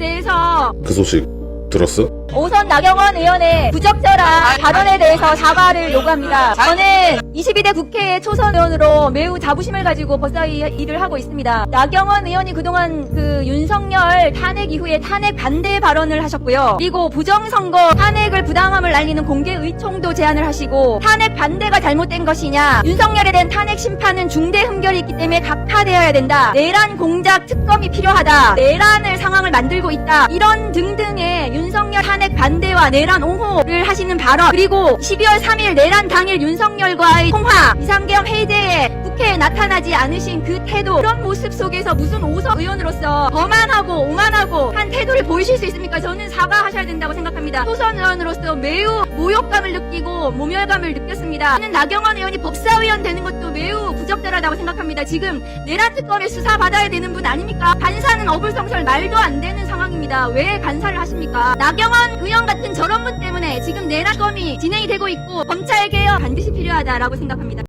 대해서 그 소식 들었어? 오선 나경원 의원의 부적절한 발언에 대해서 사과를 요구합니다. 저는 22대 국회 초선 의원으로 매우 자부심을 가지고 법사위 일을 하고 있습니다. 나경원 의원이 그동안 그 윤석열 탄핵 이후에 탄핵 반대 발언을 하셨고요. 그리고 부정선거 탄핵을 부당함을 알리는 공개 의총도 제안을 하시고 탄핵 반대가 잘못된 것이냐 윤석열에 대한 탄핵 심판은 중대 흠결이 있기 때문에 각하되어야 된다. 내란 공작 특검이 필요하다. 내란을 상황을 만들고 있다. 이런 등등의 윤석열 탄핵 반대와 내란 옹호를 하시는 발언 그리고 12월 3일 내란 당일 윤석열과의 통화 이상계엄 해제에 국회에 나타나지 않으신 그 태도 그런 모습 속에서 무슨 오석 의원으로서 거만하고 오만하고 사과하셔야 된다고 생각합니다. 소선 의원으로서 매우 모욕감을 느끼고 모멸감을 느꼈습니다. 저는 나경원 의원이 법사위원 되는 것도 매우 부적절하다고 생각합니다. 지금 내란 특검에 수사 받아야 되는 분 아닙니까? 간사는 어불성설 말도 안 되는 상황입니다. 왜 간사를 하십니까? 나경원 의원 같은 저런 분 때문에 지금 내란 특검이 진행이 되고 있고 검찰 개혁 반드시 필요하다라고 생각합니다.